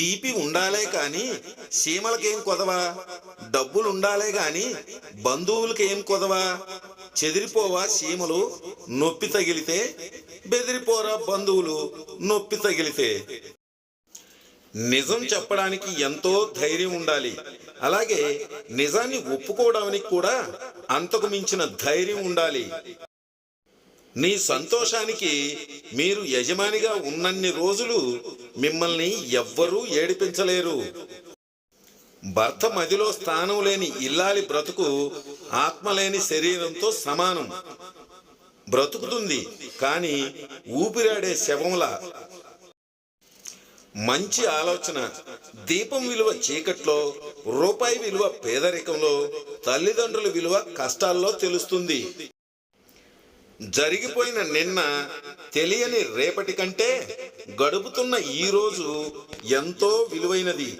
తీపి ఉండాలే కాని సీమలకేం కొదవా? డబ్బులుండాలే గాని బంధువులకేం కొదవా? చెదిరిపోవా సీమలు నొప్పి తగిలితే? బెదిరిపోరా బంధువులు నొప్పి తగిలితే? నిజం చెప్పడానికి ఎంతో ధైర్యం ఉండాలి. అలాగే నిజాన్ని ఒప్పుకోవడానికి కూడా అంతకు మించిన ధైర్యం ఉండాలి. నీ సంతోషానికి మీరు యజమానిగా ఉన్నన్ని రోజులు మిమ్మల్ని ఎవ్వరూ ఏడిపించలేరు. భర్త మదిలో స్థానం లేని ఇల్లాలి బ్రతుకు ఆత్మ లేని శరీరంతో సమానం. బ్రతుకుతుంది కానీ ఊపిరాడే శవంలా. మంచి ఆలోచన. దీపం విలువ చీకట్లో రూపాయి విలువ పేదరికంలో తల్లిదండ్రుల విలువ కష్టాల్లో తెలుస్తుంది. జరిగిపోయిన నిన్న తెలియని రేపటి కంటే గడుపుతున్న ఈ రోజు ఎంతో విలువైనది.